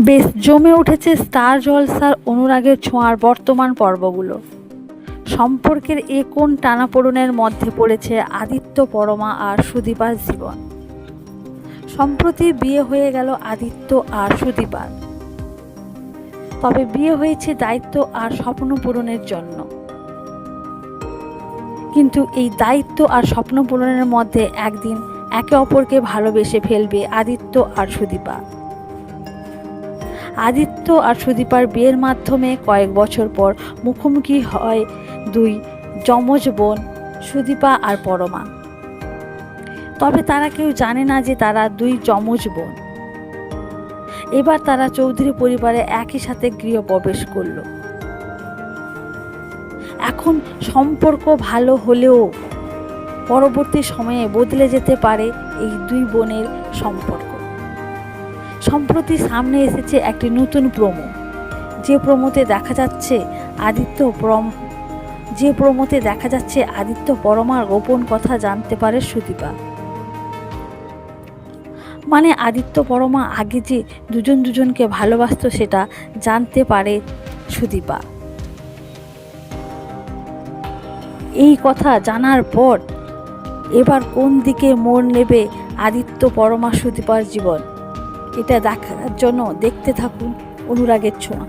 বেশ জমে উঠেছে স্টার জলসার অনুরাগের ছোঁয়ার বর্তমান পর্বগুলো। সম্পর্কের এ কোন টানাপোড়েনের মধ্যে পড়েছে আদিত্য, পরমা আর সুদীপার জীবন। সম্প্রতি বিয়ে হয়ে গেল আদিত্য আর সুদীপার। তবে বিয়ে হয়েছে দায়িত্ব আর স্বপ্ন পূরণের জন্য। কিন্তু এই দায়িত্ব আর স্বপ্ন পূরণের মধ্যে একদিন একে অপরকে ভালোবেসে ফেলবে আদিত্য আর সুদীপা। আদিত্য আর সুদীপার বিয়ের মাধ্যমে কয়েক বছর পর মুখোমুখি হয় দুই যমজ বোন সুদীপা আর পরমা। তবে তারা কেউ জানে না যে তারা দুই যমজ বোন। এবার তারা চৌধুরী পরিবারে একই সাথে গৃহপ্রবেশ করল। এখন সম্পর্ক ভালো হলেও পরবর্তী সময়ে বদলে যেতে পারে এই দুই বোনের সম্পর্ক। সম্প্রতি সামনে এসেছে একটি নতুন প্রোমো। যে প্রোমোতে দেখা যাচ্ছে আদিত্য প্রম, যে প্রোমোতে দেখা যাচ্ছে আদিত্য পরমার গোপন কথা জানতে পারে সুদীপা। মানে আদিত্য পরমা আগে যে দুজন দুজনকে ভালোবাসত সেটা জানতে পারে সুদীপা। এই কথা জানার পর এবার কোন দিকে মোড় নেবে আদিত্য পরমা সুদীপার জীবন? এটা দেখার জন্য দেখতে থাকুন অনুরাগের ছোঁয়া।